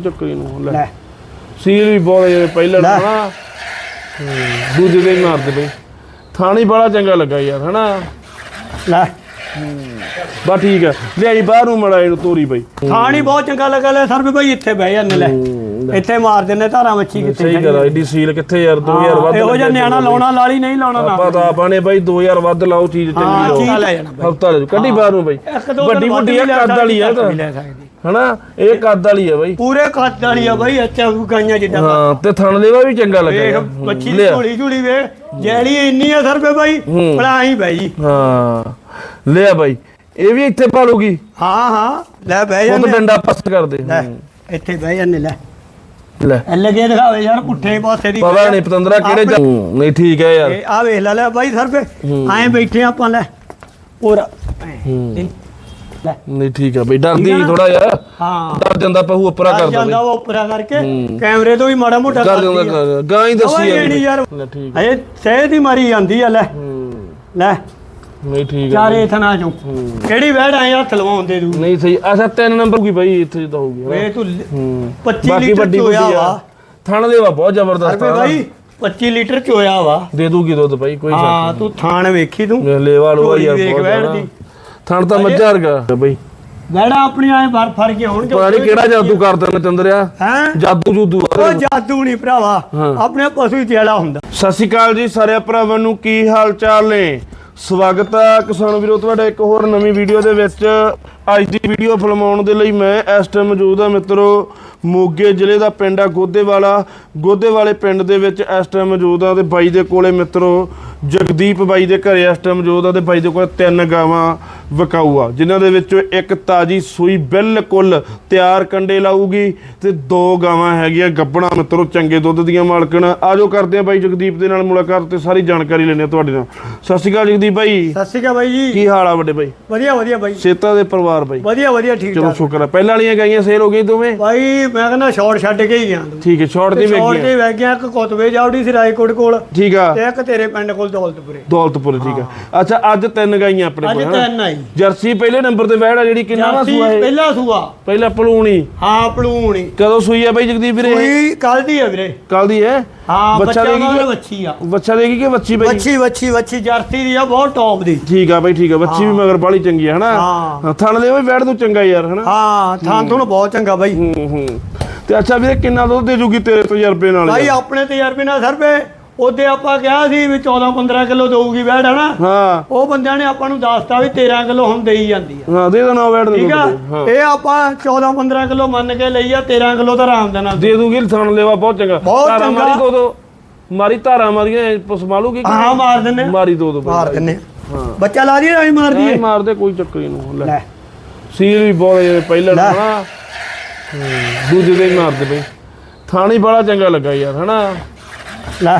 ਚੱਕਰੀ ਨੂੰ ਲੈ। ਲੈ। ਸੀਲ ਵੀ ਬਹੁਤ ਜਿਵੇਂ ਪਹਿਲਾਂ ਲੈ। ਹੂੰ, ਦੂਜੇ ਦੇ ਹੀ ਮਾਰਦੇ ਬਈ ਥਾਣੀ ਬੜਾ ਚੰਗਾ ਲੱਗਾ ਯਾਰ ਹਨਾ? ਲੈ। ਬਾ ਠੀਕ ਹੈ ਲਿਆਈ ਬਾਹਰ ਨੂੰ ਮੜਾ ਇਹਨੂੰ ਤੋਰੀ ਬਈ। ਥਾਣ ਹੀ ਬਹੁਤ ਚੰਗਾ ਲੱਗਾ ਲੈ ਸਰ ਵੀ ਭਾਈ ਇੱਥੇ ਬਹਿ ਜਾਂਦੇ ਲੈ। ਇੱਥੇ ਮਾਰ ਦਿੰਦੇ ਧਾਰਾਂ ਮੱਛੀ ਕਿੱਥੇ ਸਹੀ ਗੱਲ ਆ ਐਡੀ ਸੀਲ ਕਿੱਥੇ ਯਾਰ 2000 ਵੱਧ ਇਹੋ ਜਿਹਾ ਨਿਆਣਾ ਲਾਉਣਾ ਲਾਲੀ ਨਹੀਂ ਲਾਉਣਾ ਨਾ। ਆਪਾਂ ਤਾਂ ਆਪਾਂ ਨੇ ਬਾਈ 2000 ਵੱਧ ਲਾਓ ਚੀਜ਼ ਹਾਂ ਚੰਗੀ ਚੀਜ਼ ਲਾਓ ਲੈ ਜਾਣਾ ਬਾਈ ਹਫਤਾ ਲੈ ਜਾਓ। ਕੱਢੀ ਬਾਹਰ ਨੂੰ ਬਾਈ। ਇੱਕ ਦੋ ਵੱਡੀ ਦਿਨ ਵੱਡੀ ਆ ਵੀ ਲੈ ਕੱਦ ਵਾਲੀ ਆ ਤਾਂ। ਲੈ ਸਕਦੀ। ਹਨਾ? ਇਹ ਕੱਦ ਵਾਲੀ ਆ ਬਾਈ। ਪੂਰੇ ਕੱਦ ਵਾਲੀ ਆ ਬਾਈ ਅੱਛਾ ਗਾਈਆਂ ਜਿੱਦਾਂ ਹਾਂ ਤੇ। ਥਣ ਦੇਵਾ ਵੀ ਚੰਗਾ ਲੱਗਾ ਵੇਖ ਦੀ ਲਿਆ। ਝੋਲੀ ਝੋਲੀ ਵੇਖ ਜੈਲੀ ਇੰਨੀ ਆ ਸਰ ਬਾਈ ਹੂੰ। ਹੀ ਬਾਈ। ਹਾਂ। ਲਿਆ ਬਾਈ ਇਹ ਵੀ ਇੱਥੇ ਪਾਲੂਗੀ? ਹਾਂ ਹਾਂ ਲੈ ਬਹਿ ਉਹ ਤਾਂ ਜਾਂਦੇ ਡੰਡਾ ਪਸਤ ਕਰਦੇ। ਲੈ ਇੱਥੇ ਬਹਿ ਜਾਂਦੇ ਲੈ। ਲੈ। ਇਹ ਲੱਗੇ ਦਿਖਾਵੇ ਯਾਰ ਪੁੱਠੇ ਪਾਸੇ ਦੀ। ਪਤਾ ਨਹੀਂ ਪਤੰਦਰਾ ਕਿਹੜੇ ਜਾ- ਹੂੰ, ਨਹੀਂ ਠੀਕ ਹੈ ਯਾਰ। ਆ ਵੇਖ ਲੈ ਲੈ ਬਾਈ ਸਰ ਐਂ ਬੈਠੇ ਆਪਾਂ ਲੈ। ਪੂਰਾ ਹੂੰ। ਲੈ। ਨਹੀਂ ਠੀਕ ਹੈ ਬਈ ਡਰਦੀ ਆ? ਥੋੜਾ ਯਾਰ ਹਾਂ। ਡਰ ਜਾਂਦਾ ਪਹੂ ਉੱਪਰਾ ਕਰ ਜਾਂਦਾ ਬਈ ਉਹ ਉੱਪਰਾ ਕਰਕੇ। ਹੂੰ। ਕੈਮਰੇ ਤੋਂ ਵੀ ਮਾੜਾ ਮੋਟਾ ਕਰ ਆ। ਕਰ- ਗਾਂ ਹੀ ਦੱਸੀ ਆ ਨਹੀਂ ਯਾਰ ਲੈ ਠੀਕ ਅਜੇ ਸਹਿ ਦੀ ਮਾਰੀ ਜਾਂਦੀ ਆ ਲੈ। ਹੂੰ। ਲੈ। ਨਹੀਂ ਠੀਕ ਹੈ ਚਾਰੇ ਥਣਾ ਚੋਂ। ਕਿਹੜੀ ਵਹਿੜ ਆਏ ਹੱਥ ਲਵਾਉਂਦੇ ਤੂੰ ਨਹੀਂ ਸਹੀ। ਅੱਛਾ ਤਿੰਨ ਨੰਬਰ ਕੀ ਬਾਈ ਇੱਥੇ ਜਿੱਦਾਂ ਹੋਊਗੀ? ਵੇ ਤੂੰ ਹੂੰ। 25 ਬਾਕੀ ਲੀਟਰ ਚੋਇਆ ਆ ਵਾ। ਥਣ ਦੇਵਾ ਬਹੁਤ ਜ਼ਬਰਦਸਤ ਆ ਭਾਈ 25 ਲੀਟਰ ਚੋਇਆ ਵਾ। ਦੇ ਦੂਗੀ ਦੁੱਧ ਬਾਈ ਕੋਈ ਹਾਂ ਤੂੰ ਥਾਣ ਵੇਖੀ ਤੂੰ। ਲੇਵਾ ਲੋ ਝੋਲੀ ਯਾਰ ਬਹੁਤ ਜ਼ਿਆਦਾ। ਦੀ। ਥਣ ਤਾਂ ਮੱਝਾ ਵਰਗਾ। ਬਾਈ। ਵਹਿੜਾ ਆਪਣੀ ਆਏ ਬਾਹਰ ਫੜ ਕੇ ਹੋਣਗੇ ਪਤਾ ਨਹੀਂ ਕਿਹੜਾ ਜਾਦੂ ਕਰਦਾ ਨੇ ਚੰਦਰਿਆ। ਹੈ? ਜਾਦੂ ਜੂਦੂ ਆ। ਉਹ ਜਾਦੂ ਨਹੀਂ ਭਰਾਵਾ। ਆਪਣੇ ਪਸ਼ੂ ਹੀ ਤੇੜਾ ਹੁੰਦਾ। ਸਤਿ ਸ਼੍ਰੀ ਅਕਾਲ ਜੀ ਸਾਰੇ ਭਰਾਵਾਂ ਨੂੰ ਕੀ ਹਾਲ ਚਾਲ ਨੇ? ਸਵਾਗਤ ਹੈ ਕਿਸਾਨ ਵੀਰੋ ਤੁਹਾਡਾ ਇੱਕ ਹੋਰ ਨਵੀਂ ਵੀਡੀਓ ਦੇ ਵਿੱਚ। ਅੱਜ ਦੀ ਵੀਡੀਓ ਫਿਲਮਾਉਣ ਦੇ ਲਈ ਮੈਂ ਇਸ ਟਾਈਮ ਮੌਜੂਦ ਹਾਂ ਮਿੱਤਰੋ ਮੋਗੇ ਜ਼ਿਲ੍ਹੇ ਦਾ ਪਿੰਡ ਆ ਗੋਦੇਵਾਲਾ। ਗੋਦੇਵਾਲੇ ਪਿੰਡ ਦੇ ਵਿੱਚ ਇਸ ਟਾਈਮ ਮੌਜੂਦ ਆ ਤੇ ਬਾਈ ਦੇ ਕੋਲੇ ਮਿੱਤਰੋ ਜਗਦੀਪ ਬਾਈ ਦੇ ਘਰੇ ਇਸ ਟਾਈਮ ਮੌਜੂਦ ਆ ਤੇ ਬਾਈ ਦੇ ਕੋਲ ਤਿੰਨ ਗਾਵਾਂ। ਵਿਕਾਊ ਆ ਜਿਨ੍ਹਾਂ ਦੇ ਵਿੱਚੋਂ ਇੱਕ ਤਾਜੀ ਸੂਈ ਬਿਲਕੁਲ ਤਿਆਰ ਕੰਡੇ ਲਾਊਗੀ ਤੇ ਦੋ ਗਾਵਾਂ ਹੈਗੀਆਂ ਗੱਬਣਾ ਮਿੱਤਰੋ ਚੰਗੇ ਦੁੱਧ ਦੀਆਂ ਮਾਲਕਣ। ਆਜੋ ਕਰਦੇ ਆ ਬਾਈ ਜਗਦੀਪ ਦੇ ਨਾਲ ਮੁਲਾਕਾਤ ਤੇ ਸਾਰੀ ਜਾਣਕਾਰੀ ਲੈਣੇ ਆ ਤੁਹਾਡੇ ਨਾਲ। ਸਤਿ ਸ਼੍ਰੀ ਅਕਾਲ ਜਗਦੀਪ ਬਾਈ। ਸਤਿ ਸ਼੍ਰੀ ਅਕਾਲ ਬਾਈ ਜੀ। ਕੀ ਹਾਲ ਆ ਵੱਡੇ ਬਾਈ? ਵਧੀਆ ਵਧੀਆ ਬਾਈ। ਸੇਤਾ ਦੇ ਪਰਿਵਾਰ ਬਾਈ। ਵਧੀਆ ਵਧੀਆ ਠੀਕ ਚਲੋ ਠਾਕ। ਸ਼ੁਕਰ ਹੈ ਪਹਿਲਾਂ ਵਾਲੀਆਂ ਗਾਈਆਂ ਸੇਲ ਹੋ ਗਈ ਦੋਵੇਂ? ਬਾਈ ਮੈਂ ਕਹਿੰਦਾ ਸ਼ਾਰਟ ਛੱਡ ਕੇ ਹੀ ਗਿਆ ਠੀਕ ਹੈ ਸ਼ਾਰਟ ਦੀ ਸ਼ਾਰਟ ਵੇਗੀ ਤੇ ਵਗ ਗਿਆ ਇੱਕ ਕੋਤਵੇ ਜਾਉੜੀ ਸੀ ਰਾਏਕੋਟ ਕੋਲ। ਠੀਕ ਆ। ਤੇ ਇੱਕ ਤੇਰੇ ਪਿੰਡ ਕੋਲ ਦੌਲਤਪੁਰੇ। ਦੌਲਤਪੁਰ ਠੀਕ ਆ। ਅੱਛਾ ਅੱਜ ਤਿੰਨ ਗਾਈਆਂ ਆਪਣੇ ਅੱਜ ਕੋਲ ਹਨਾ? ਤਿੰਨ ਆਈ ਜਰਸੀ ਪਹਿਲੇ ਨੰਬਰ ਤੇ ਵਹਿੜਾ ਜਿਹੜੀ ਕਿੰਨਾ ਸੂਆ ਇਹ? ਪਹਿਲਾ ਸੂਆ। ਪਹਿਲਾ ਪਲੂਣੀ। ਹਾਂ ਪਲੂਣੀ। ਕਦੋਂ ਸੂਈ ਆ ਬਾਈ ਜਗਦੀਪ ਵੀਰੇ ਕੋਈ ਕੱਲ ਦੀ ਹੈ ਵੀਰੇ। ਕੱਲ ਦੀ ਹੈ? ਹਾਂ ਬੱਚਾ ਦੇਗੀ ਕਿ- ਬੱਚੀ ਆ। ਬੱਚਾ ਦੇਗੀ ਕਿ ਬੱਚੀ ਬਾਈ? ਬੱਚੀ ਬੱਚੀ ਬੱਚੀ ਜਰਸੀ ਦੀ ਆ ਬਹੁਤ ਟੌਪ ਦੀ। ਠੀਕ ਆ ਬਾਈ ਠੀਕ ਆ। ਬੱਚੀ ਵੀ ਮਗਰ ਬਾਲੀ ਚੰਗੀ ਹੈ ਹਨਾ? ਹਾਂ। ਹਾਂ, ਥਣ ਦੇ ਉਹ ਬੈਠ ਤੂੰ ਚੰਗਾ ਯਾਰ ਹਨਾ? ਹਾਂ ਥਾਂ ਤੁਹਾਨੂੰ ਬਹੁਤ ਚੰਗਾ ਬਾਈ। ਹੂੰ ਹੂੰ। ਤੇ ਅੱਛਾ ਵੀਰੇ ਕਿੰਨਾ ਦੁੱਧ ਦੇ ਜੂਗੀ ਤੇਰੇ ਤਜਰਬੇ ਨਾਲ ਬਾਈ? ਆਪਣੇ ਤਜਰਬੇ ਨਾਲ ਸਰ ਪੇ ਉਹਦੇ ਆਪਾਂ ਕਿਹਾ ਸੀ ਵੀ 14 15 ਕਿਲੋ ਦਊਗੀ ਬੈੜ ਹਨਾ? ਹਾਂ। ਉਹ ਬੰਦਿਆਂ ਨੇ ਆਪਾਂ ਨੂੰ ਦੱਸਤਾ ਵੀ 13 ਕਿਲੋ ਹੁਣ ਦੇਈ ਜਾਂਦੀ ਆ। ਹਾਂ ਦੇ ਦੇਣਾ ਬੈਠ ਦੇ ਠੀਕ ਆ? ਦੇ। ਇਹ ਆਪਾਂ 14 15 ਕਿਲੋ ਮੰਨ ਕੇ ਲਈ ਆ 13 ਕਿਲੋ ਤਾਂ ਆਰਾਮ ਦੇ ਨਾਲ ਦੇ ਦੂਗੀ ਥਣ ਲੈਵਾ ਬਹੁਤ ਚੰਗਾ। ਬਹੁਤ ਚੰਗਾ। ਮਾਰੀ ਦੋ ਦੋ। ਮਾਰੀ ਧਾਰਾਂ ਮਾਰੀਆਂ ਪਸਮਾਲੂਗੀ ਕਿ ਹਾਂ ਮਾਰ ਦਿੰਨੇ। ਮਾਰੀ ਦੋ ਦੋ। ਮਾਰ ਦਿੰਨੇ। ਹਾਂ। ਬੱਚਾ ਲਾ ਦੀ ਨਹੀਂ ਮਾਰ ਨਹੀਂ ਦੀਏ ਮਾਰਦੇ ਕੋਈ ਚੱਕਰ ਹੀ ਨਹੀਂ ਲੈ। ਲੈ। ਸੀਲ ਵੀ ਬਹੁਤ ਜਿਵੇਂ ਪਹਿਲਾਂ ਹੂੰ, ਦੂਜੇ ਦੇ ਮਾਰਦੇ ਬਈ। ਥਾਣੀ ਬੜਾ ਚੰਗਾ ਲੱਗਾ ਯਾਰ ਹਨਾ? ਲੈ।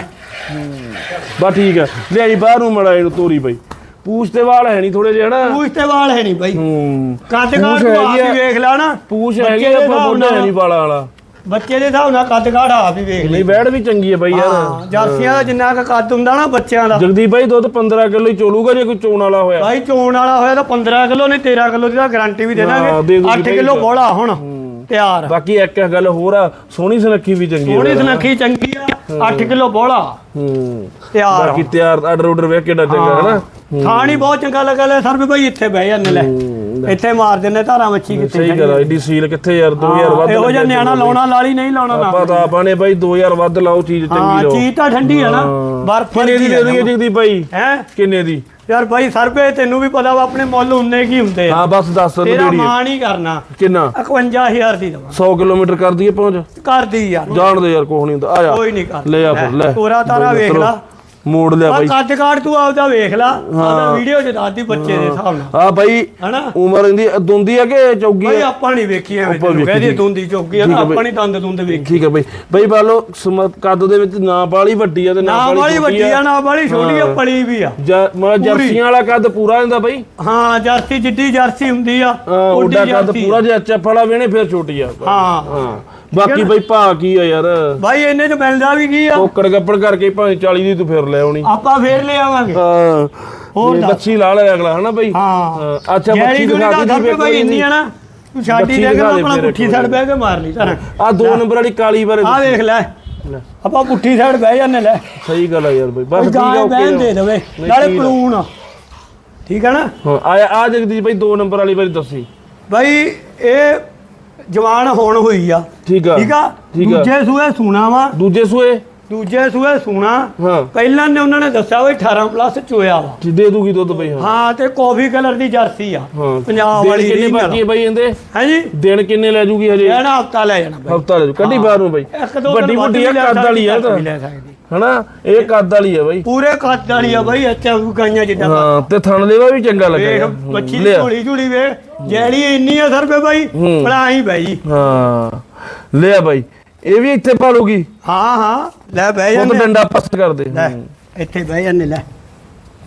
ਬਾ ਠੀਕ ਹੈ ਲਿਆਈ ਬਾਹਰ ਨੂੰ ਮੜਾ ਇਹਨੂੰ ਤੋਰੀ ਬਈ। ਪੂਛ ਤੇ ਵਾਲ ਹੈ ਨਹੀਂ ਥੋੜੇ ਜਿਹੇ ਹਨਾ? ਪੂਛ ਤੇ ਵਾਲ ਹੈ ਨਹੀਂ ਬਾਈ। ਹੂੰ। ਕੱਦ ਕਾਠ ਤੂੰ ਆਪ। ਹੀ ਵੇਖ ਲੈ ਨਾ। ਪੂਛ ਹੈਗੀ ਦੇ ਆ, ਪਰ ਮੋਢੇ ਹੈ ਨਹੀਂ ਵਾਲਾਂ ਵਾਲਾ। ਬੱਚੇ ਦੇ ਹਿਸਾਬ ਨਾਲ ਕੱਦ ਕਾਠ ਆਪ ਹੀ ਵੇਖ ਲਈ। ਨਹੀਂ ਬੈੜ ਵੀ ਚੰਗੀ ਹੈ ਬਈ ਯਾਰ। ਜਰਸੀਆਂ ਦਾ ਜਿੰਨਾ ਕੁ ਕੱਦ ਹੁੰਦਾ ਨਾ ਬੱਚਿਆਂ ਦਾ। ਜਗਦੀਪ ਭਾਈ ਦੁੱਧ 15 ਕਿਲੋ ਹੀ ਚੋਲੂਗਾ ਜੇ ਕੋਈ ਚੋਣ ਵਾਲਾ ਹੋਇਆ। ਬਾਈ ਚੋਣ ਵਾਲਾ ਹੋਇਆ ਤਾਂ 15 ਕਿਲੋ ਨਹੀਂ 13 ਕਿਲੋ ਦੀ ਤਾਂ ਗਾਰੰਟੀ ਵੀ ਦੇ ਦਾਂਗੇ ਦੂਗੀ 8 ਬਾਈ ਕਿਲੋ। ਬੋਲਾ ਹੁਣ ਤਿਆਰ। ਬਾਕੀ ਇੱਕ ਇੱਕ ਗੱਲ ਹੋਰ ਆ ਸੋਹਣੀ ਸੁਨੱਖੀ ਵੀ ਚੰਗੀ ਹੈ ਸੋਹਣੀ ਸੁਨੱਖੀ ਚੰਗੀ ਆ। 8 ਕਿਲੋ ਬੋਲਾ ਹੂੰ। ਤਿਆਰ ਬਾਕੀ ਤਿਆਰ ਆਰਡਰ ਆਰਡਰ ਵੇਖ ਕਿੱਡਾ ਚੰਗਾ ਹੈ। ਨਾ ਥਾਣੀ ਬਹੁਤ ਚੰਗਾ ਲੱਗਾ ਲੈ ਸਰ ਵੀ ਭਾਈ ਇੱਥੇ ਬਹਿ ਜਾਂਦੇ ਲੈ। ਇੱਥੇ ਮਾਰ ਦਿੰਦੇ ਧਾਰਾਂ ਮੱਛੀ ਕਿੱਥੇ ਸਹੀ ਗੱਲ ਐਡੀ ਸੀਲ ਕਿੱਥੇ ਯਾਰ 2000 ਵੱਧ ਇਹੋ ਜਿਹਾ ਨਿਆਣਾ ਲਾਉਣਾ ਲਾਲੀ ਨਹੀਂ ਲਾਉਣਾ ਨਾ। ਆਪਾਂ ਤਾਂ ਆਪਾਂ ਨੇ ਬਾਈ 2000 ਵੱਧ ਲਾਓ ਚੀਜ਼ ਚੰਗੀ ਲਾਓ। ਚੀਜ਼ ਤਾਂ ਠੰਡੀ ਹੈ ਨਾ। ਬਰਫ ਕਿੰਨੇ ਦੀ ਦੇ ਦਈਏ ਭਾਈ ਹੈ? ਕਿੰਨੇ ਦੀ? ਯਾਰ ਭਾਈ ਸਰ ਪੇ ਤੈਨੂੰ ਵੀ ਪਤਾ ਵਾ ਆਪਣੇ ਮੁੱਲ ਹੁੰਨੇ ਕੀ ਹੁੰਦੇ ਆ। ਹਾਂ ਬਸ ਦੱਸ ਤੇਰਾ ਨੇੜੀ ਮਾਂ ਨਹੀਂ ਕਰਨਾ। ਕਿੰਨਾ? 51000 ਦੀ ਦਵਾ। 100 ਕਿਲੋਮੀਟਰ ਕਰ ਦਈਏ ਪਹੁੰਚ? ਕਰਦੀ ਯਾਰ ਜਾਣ ਦੇ ਯਾਰ ਕੋਹ ਨਹੀਂ ਹੁੰਦਾ। ਆ ਜਾ। ਕੋਈ ਨਹੀਂ ਕਰ ਲੈ ਆ ਫਿਰ ਲੈ। ਤੋਰਾ ਤਾਰਾ ਵੇਖ ਲਾ। ਮੋੜ ਲਿਆ ਬਾਈ। ਕੱਦ ਕਾਠ ਤੂੰ ਆਪਦਾ ਵੇਖ ਲਾ। ਆਪਦਾ ਵੀਡੀਓ ਚ ਦੱਸਦੀ ਬੱਚੇ ਦੇ ਹਿਸਾਬ ਨਾਲ। ਬਾਈ ਹਨਾ? ਉਮਰ ਇਹਦੀ ਦੁੰਦੀ ਆ ਕਿ ਚੌਗੀ ਆ? ਆਪਾਂ ਨਹੀਂ ਵੇਖੀ ਵੇਖੀ ਕਹਦੀ। ਦੁੰਦੀ ਠੀਕ ਆ ਆਪਾਂ ਬਈ। ਨਹੀਂ ਦੰਦ ਦੁੰਦ ਵੇਖੀ ਠੀਕ ਹੈ ਬਾਈ। ਬਾਈ ਬਾਲੋ ਕੱਦ ਦੇ ਵਿੱਚ ਨਾ ਬਾਲੀ ਵੱਡੀ ਆ ਤੇ ਨਾ ਵਾਲੀ ਬਾਲੀ ਵੱਡੀ ਆ। ਨਾ ਵਾਲੀ ਛੋਟੀ ਆ ਹਾਂ। ਪਲੀ ਵੀ ਆ। ਮਤਲਬ ਜਰਸੀਆਂ ਵਾਲਾ ਕੱਦ ਪੂਰਾ ਹੁੰਦਾ ਬਾਈ? ਹਾਂ ਜਰਸੀ ਜਿੱਡੀ ਜਰਸੀ ਹੁੰਦੀ ਆ ਹਾਂ ਉਹਦਾ ਕੱਦ ਪੂਰਾ ਜਿਹਾ ਚੱਪਲਾ ਵੇਣੇ ਫਿਰ ਛੋਟੀ ਆ। ਹਾਂ। ਹਾਂ। ਬਾਕੀ ਬਾਈ ਭਾ ਕੀ ਆ ਯਾਰ? ਭਾਈ ਇਹਨੇ ਚ ਮਿਲਦਾ ਵੀ ਕੀ ਆ? ਕੋਕੜ ਗੱਪੜ ਕਰਕੇ ਭਾਵੇਂ 40 ਦੀ ਤੂੰ ਫਿਰ ਲੈ ਆਉਣੀ। ਆਪਾਂ ਫੇਰ ਲੈ ਆਵਾਂਗੇ। ਹਾਂ। ਹੋਰ ਦੱਸ। ਬੱਚੀ ਲਾ ਲੈ ਅਗਲਾ ਹਨਾ ਬਾਈ? ਹਾਂ। ਅੱਛਾ ਬੱਚੀ ਦਿਖਾ ਦਾ ਭਾਈ ਇੰਨੀ ਆ ਨਾ ਤੂੰ ਛਾਡੀ ਲੈ ਕੇ ਦਿਖਾ ਦੇ ਆਪਣਾ ਪੁੱਠੀ ਸਾਈਡ ਬਹਿ ਕੇ ਮਾਰ ਲਈ ਧਾਰਾਂ। ਆ ਦੋ ਨੰਬਰ ਵਾਲੀ ਕਾਲੀ ਬਾਰੇ ਆ ਵੇਖ ਲੈ। ਲੈ, ਆਪਾਂ ਪੁੱਠੀ ਸਾਈਡ ਬਹਿ ਜਾਂਦੇ ਲੈ। ਸਹੀ ਗੱਲ ਆ ਯਾਰ ਬਈ ਬਸ ਠੀਕ ਆ ਗਾਂ ਓਕੇ ਬਹਿਣ ਦੇ ਦੇਵੇ ਨਹੀਂ, ਨਾਲੇ ਠੀਕ ਆ। ਪਲੂਣ ਆ। ਠੀਕ ਹੈ ਨਾ? ਹਾਂ ਆ ਆ ਜਗਦੀਸ਼ ਬਾਈ ਦੋ ਨੰਬਰ ਵਾਲੀ ਬਾਰੇ ਦੱਸੀ। ਬਾਈ ਇਹ ਜਵਾਨ ਹੋਣ ਹੋਈ ਆ। ਠੀਕ ਆ। ਠੀਕ ਆ? ਠੀਕ ਆ। ਦੂਜੇ ਸੂਏ ਸੂਣਾ ਵਾ। ਦੂਜੇ ਸੂਏ ਦੂਜੇ ਸੂਏ ਸੂਣਾ ਹਾਂ। ਪਹਿਲਾਂ ਨੇ ਉਹਨਾਂ ਨੇ ਦੱਸਿਆ ਵੀ 18 ਪਲੱਸ ਚੋਇਆ ਵਾ। ਜੀ ਦੇ ਦੂਗੀ ਦੁੱਧ ਬਈ ਹਾਂ। ਹਾਂ ਤੇ ਕਾਫੀ ਕਲਰ ਦੀ ਜਰਸੀ ਆ। ਪੰਜਾਬ ਵਾਲੀ ਕਿੰਨੇ। ਬਾਕੀ ਬਾਈ ਇਹਦੇ? ਹਾਂਜੀ ਦਿਨ ਕਿੰਨੇ ਲੈ ਜੂਗੀ ਹਜੇ? ਇਹਦਾ ਹਫਤਾ ਲੈ ਜਾਣਾ ਬਾਈ। ਹਫਤਾ ਲੈ ਜੂ। ਕੱਢੀ ਬਾਹਰ ਨੂੰ ਬਾਈ। ਵੱਡੀ ਵੱਡੀ ਆ ਵੀ ਕੱਦ ਵਾਲੀ ਆ ਤਾਂ। ਵੀ ਹਨਾ? ਇਹ ਕੱਦ ਵਾਲੀ ਆ ਬਾਈ। ਪੂਰੇ ਕੱਦ ਵਾਲੀ ਆ ਬਾਈ ਅੱਛਾ ਗਾਈਆਂ ਜਿੱਦਾਂ ਹਾਂ ਤੇ ਥਣ ਦੇਵਾ ਵੀ ਚੰਗਾ ਲੱਗਾ ਵੇਖ ਯਾਰ। ਬੱਚੀ। ਝੋਲੀ ਝੋਲੀ ਵੇਖ ਜੈੜੀ ਇੰਨੀ ਆ ਸਰ ਪੇ ਬਾਈ ਹੂੰ। ਪੜਾਈ ਬਾਈ। ਹਾਂ। ਲਿਆ ਬਾਈ। ਇਹ ਵੀ ਇੱਥੇ ਪਾਲੂਗੀ ਹਾਂ ਹਾਂ ਲੈ ਬਹਿ ਉਹ ਜਾਂਦੇ ਡੰਡਾ ਪਸ ਕਰ ਦੇ ਲੈ ਇੱਥੇ ਬਹਿ ਜਾਂਦੇ ਲੈ।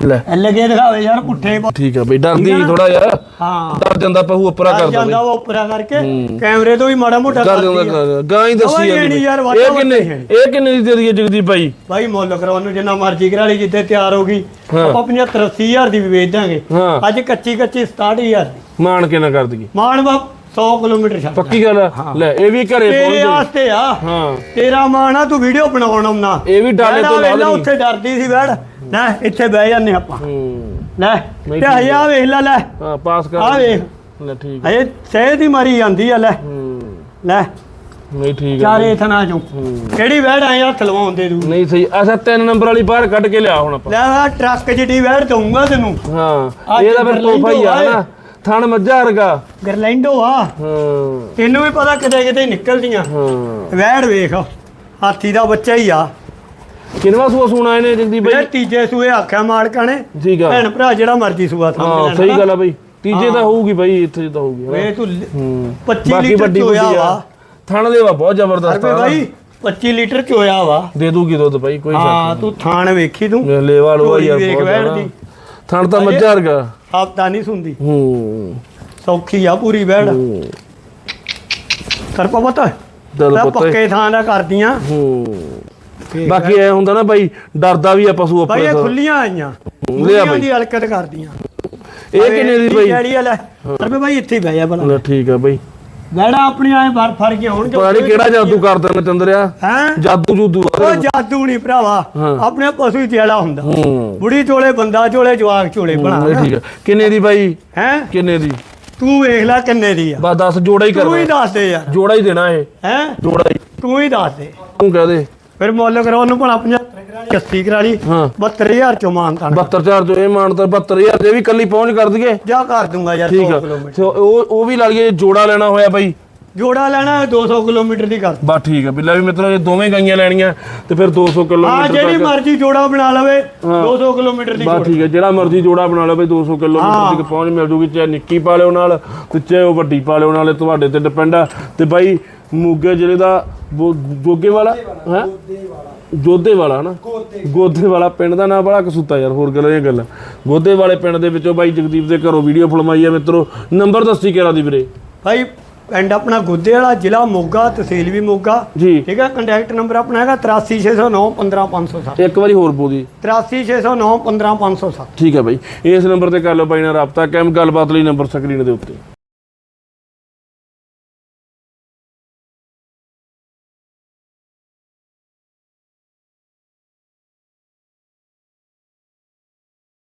ਲੈ। ਲੱਗੇ ਦਿਖਾਵੇ ਯਾਰ ਪੁੱਠੇ ਠੀਕ ਆ ਬਈ ਡਰਦੀ? ਥੋੜਾ ਯਾਰ। ਹਾਂ। ਡਰ ਜਾਂਦਾ ਪਹੂ ਉੱਪਰਾ ਕਰ ਜਾਂਦਾ ਉਹ ਉੱਪਰਾ ਕਰਕੇ। ਕੈਮਰੇ ਤੋਂ ਵੀ ਮਾੜਾ ਮੋਟਾ ਕਰ ਕਰਦੀ ਜਾਂਦਾ। ਗਾਂ ਹੀ ਦੱਸੀ ਜਾਂਦੀ ਯਾਰ, ਇਹ ਕਿੰਨੇ ਇਹ ਕਿੰਨੇ ਦੀ ਦੇ ਜਗਦੀਪ ਭਾਈ? ਬਾਈ ਮੁੱਲ ਕਰਾਉਣ ਨੂੰ ਜਿੰਨਾ ਮਰਜ਼ੀ ਕਰਾ ਲਈ ਜਿੱਥੇ ਤਿਆਰ ਹੋ ਗਈ। ਆਪਾਂ 75 80 ਹਜ਼ਾਰ ਦੀ ਵੀ ਵੇਚ ਦਾਂਗੇ। ਅੱਜ ਕੱਚੀ ਕੱਚੀ 67 ਹਜ਼ਾਰ ਦੀ। ਮਾਣ ਕੇ ਨਾ ਕਰ ਦਈਏ ਮਾਨ ਬਾਪ 100 ਕਿਲੋਮੀਟਰ ਛੱਡ ਪੱਕੀ ਗੱਲ ਆ? ਲੈ ਇਹ ਵੀ ਘਰੇ ਤੇਰੇ ਪਹੁੰਚ ਵਾਸਤੇ ਆ। ਹਾਂ। ਤੇਰਾ ਮਾਣ ਆ ਤੂੰ ਵੀਡੀਓ ਬਣਾਉਣ ਆਉਣਾ। ਇਹ ਵੀ ਡਾਲੇ ਤੋਂ ਲਾ ਵੇਖ ਲੈ, ਦੇਣੀ ਉੱਥੇ ਡਰਦੀ ਸੀ ਬੈਠ ਲੈ ਇੱਥੇ ਬਹਿ ਜਾਂਦੇ ਆਪਾਂ। ਹੂੰ। ਲੈ ਤੇ ਹਜਾ ਵੇਖ ਲੈ ਲੈ। ਹਾਂ ਪਾਸ ਕਰ ਆ ਵੇਖ। ਲੈ ਠੀਕ ਹਜੇ ਸਹਿਜ ਹੀ ਮਾਰੀ ਜਾਂਦੀ ਆ ਲੈ। ਹੂੰ। ਲੈ। ਨਹੀਂ ਠੀਕ ਆ ਚਾਰੇ ਥਣਾ ਚੋਂ। ਕਿਹੜੀ ਵੈੜ ਆਏ ਹੱਥ ਲਵਾਉਣ ਦੇ ਦੂ ਨਹੀਂ ਸਹੀ। ਅਸਾ ਤਿੰਨ ਨੰਬਰ ਵਾਲੀ ਬਾਹਰ ਕੱਢ ਕੇ ਲਿਆ ਹੁਣ ਆਪਾਂ। ਲੈ ਆ ਟਰੱਕ ਜਿਹੀ ਵੈੜ ਦਊਂਗਾ ਤੈਨੂੰ। ਹਾਂ ਇਹਦਾ ਫਿਰ ਤੋਹਫਾ ਹੀ ਆ ਨਾ। ਥਣ ਮੱਝਾ ਵਰਗਾ। ਗਰਲੈਂਡੋ ਆ। ਹਾਂ। ਤੈਨੂੰ ਵੀ ਪਤਾ ਕਿਤੇ ਕਿਤੇ ਨਿਕਲਦੀਆਂ। ਹਾਂ। ਵੈੜ ਵੇਖ ਹਾਥੀ ਦਾ ਬੱਚਾ ਹੀ ਆ। ਕਿੰਨਵਾ ਸੂਆ ਸੁਣਾ ਇਹਨੇ ਜਗਦੀਪ ਇਹ ਭਾਈ ਤੀਜੇ ਸੂਏ ਆਖਿਆ ਮਾਲਕਾਂ ਨੇ। ਠੀਕ ਆ। ਭੈਣ ਭਰਾ ਜਿਹੜਾ ਮਰਜ਼ੀ ਸੂਆ ਸਮਝ ਹਾਂ ਲੈਣਾ ਸਹੀ ਗੱਲ ਆ ਬਈ। ਤੀਜੇ ਤਾਂ ਹੋਊਗੀ ਬਈ ਇੱਥੇ ਤਾਂ ਹੋਊਗੀ। ਵੇ ਤੂੰ ਹੂੰ। 25 ਬਾਕੀ ਲੀਟਰ ਚੋਇਆ ਵਾ। ਥਣ ਦੇ ਵਾ ਬਹੁਤ ਜ਼ਬਰਦਸਤ ਆ। ਭਾਈ 25 ਲੀਟਰ ਚੋਇਆ ਵਾ। ਦੇ ਦੂਗੀ ਦੁੱਧ ਭਾਈ ਕੋਈ ਹਾਂ ਤੂੰ ਥਾਣ ਵੇਖੀ ਤੂੰ। ਸ਼ੱਕ ਲੇਵਾ ਲੋਆ ਯਾਰ ਬਹੁਤ। ਥਣ ਤਾਂ ਮੱਝਾ ਵਰਗਾ। ਹਫਤਾ ਨਹੀਂ ਸੁਣਦੀ। ਹੂੰ। ਸੌਖੀ ਆ ਪੂਰੀ ਵੈੜ ਹੂੰ। ਕਰਪਾ ਪਤਾ ਚੱਲ ਮੈਂ ਪੁੱਤ ਪੱਕੇ ਥਾਂ ਦਾ ਕਰਦੀਆਂ। ਹੂੰ। ਬਾਕੀ ਐ ਹੁੰਦਾ ਨਾ ਬਾਈ ਡਰਦਾ ਵੀ ਆ ਪਸ਼ੂ ਭਾਈ ਇਹ ਖੁੱਲੀਆਂ ਆਈਆਂ। ਲਿਆ ਖੁੱਲੀਆਂ ਬਾਈ। ਦੀ ਹਲਕਤ ਕਰਦੀਆਂ। ਇਹ ਕਿੰਨੇ ਦੀ ਬਾਈ? ਜਿਹੜੀ ਆ ਲੈ ਅਰੇ ਭਾਈ ਇੱਥੇ ਹੀ ਬਹਿ ਜਾ ਬਣਾ ਲੈ ਠੀਕ ਆ ਬਾਈ। ਵੈੜਾ ਆਪਣੀ ਆਏ ਫੜ ਫੜ ਕੇ ਹੋਣਗੇ ਪਤਾ ਨਹੀਂ ਕਿਹੜਾ ਜਾਦੂ ਕਰ ਦੇਣਾ ਚੰਦਰਿਆ। ਹੈ? ਜਾਦੂ ਜੂਦੂ ਆ ਉਹ ਜਾਦੂ ਨਹੀਂ ਭਰਾਵਾ। ਹਾਂ। ਆਪਣੇ ਪਸ਼ੂ ਹੀ ਜਿਹੜਾ ਹੁੰਦਾ। ਹੂੰ। ਬੁੜੀ ਚੋਲੇ ਬੰਦਾ ਚੋਲੇ ਜਵਾਕ ਚੋਲੇ ਬਣਾ ਠੀਕ ਆ। ਕਿੰਨੇ ਦੀ ਬਾਈ? ਹੈ? ਕਿੰਨੇ ਦੀ? ਤੂੰ ਵੇਖ ਲੈ ਕਿੰਨੇ ਦੀ ਆ। ਬਸ 10 ਜੋੜਾ ਹੀ ਤੂੰ ਹੀ ਕਰਨਾ ਦੱਸ ਦੇ ਯਾਰ। ਜੋੜਾ ਹੀ ਦੇਣਾ ਇਹ। ਹੈ? ਜੋੜਾ ਹੀ। ਤੂੰ ਹੀ ਦੱਸ ਦੇ। ਤੂੰ ਕਹਿ ਦੇ। ਫਿਰ ਮੁੱਲ ਕਰਾਉਣ ਨੂੰ ਭਲਾ 75 80 ਕਰਾ ਲਈ ਹਾਂ। 72000 ਚੋਂ ਮਾਨਤਾ 72000 ਜੋ ਇਹ ਮਾਨਤਾ 72000 ਦੇ ਵੀ ਕੱਲੀ ਪਹੁੰਚ ਕਰ ਦਈਏ। ਜਾ ਕਰ ਦੂੰਗਾ ਯਾਰ ਠੀਕ 100 ਆ। ਕਿਲੋਮੀਟਰ। ਉਹ ਉਹ ਵੀ ਲਾ ਲਈਏ ਜੋੜਾ ਲੈਣਾ ਹੋਇਆ ਬਾਈ। ਜੋੜਾ ਲੈਣਾ ਹੈ 200 ਕਿਲੋਮੀਟਰ ਦੀ ਕਰ। ਬਸ ਠੀਕ ਆ। ਬਿੱਲਾ ਵੀ ਮਤਲਬ ਇਹ ਦੋਵੇਂ ਗਾਈਆਂ ਲੈਣੀਆਂ ਤੇ ਫਿਰ 200 ਹਾਂ ਕਿਲੋਮੀਟਰ ਜਿਹੜੀ ਤੱਕ। ਮਰਜ਼ੀ ਜੋੜਾ ਬਣਾ ਲਵੇ 200 ਕਿਲੋਮੀਟਰ ਦੀ ਬਸ ਠੀਕ ਹੈ ਜਿਹੜਾ ਮਰਜ਼ੀ ਜੋੜਾ ਬਣਾ ਬਈ 200 ਕਿਲੋਮੀਟਰ ਤੱਕ ਪਹੁੰਚ ਮਿਲ ਜੂਗੀ ਚਾਹੇ ਨਿੱਕੀ ਪਾ ਲਿਓ ਨਾਲ ਤੇ ਚਾਹੇ ਉਹ ਵੱਡੀ ਪਾ ਲਿਓ ਨਾਲੇ ਤੁਹਾਡੇ ਤੇ ਡਿਪੈਂਡ ਆ। ਤੇ ਬਾਈ ਮੂਗੇ ਜ਼ਿਲ੍ਹੇ ਦਾ ਜੋਗੇ ਵਾਲਾ ਹੈ? ਜੋਧੇ ਵਾਲਾ ਨਾ ਗੋਦੇ ਵਾਲਾ ਪਿੰਡ ਦਾ ਨਾਮ ਬੜਾ ਕਸੂਤਾ ਯਾਰ ਹੋਰ ਗੱਲਾਂ ਦੀਆਂ ਗੱਲਾਂ। ਗੋਦੇ ਵਾਲੇ ਪਿੰਡ ਦੇ ਵਿੱਚੋਂ ਬਾਈ ਜਗਦੀਪ ਦੇ ਘਰੋਂ ਵੀਡੀਓ ਫਿਲਮਾਈ ਆ ਮਿੱਤਰੋ ਨੰਬਰ ਦੱਸੀ ਕਿਹੜਾ ਦੀ ਵੀਰੇ? ਭਾਈ ਪਿੰਡ ਆਪਣਾ ਗੁੱਦੇ ਵਾਲਾ ਜ਼ਿਲ੍ਹਾ ਮੋਗਾ ਤਹਿਸੀਲ ਵੀ ਮੋਗਾ। ਠੀਕ ਹੈ ਕੰਟੈਕਟ ਨੰਬਰ ਆਪਣਾ ਹੈਗਾ 83609 15507 ਇੱਕ ਵਾਰੀ ਹੋਰ ਬੋਲੀ 83609 15507 ਠੀਕ ਹੈ ਬਾਈ ਇਸ ਨੰਬਰ ਤੇ ਕਰ ਲਓ ਬਾਈ ਨਾਲ ਰਾਬਤਾ ਕੈਮ ਗੱਲਬਾਤ ਲਈ ਨੰਬਰ ਸਕਰੀਨ ਦੇ ਉੱਤੇ।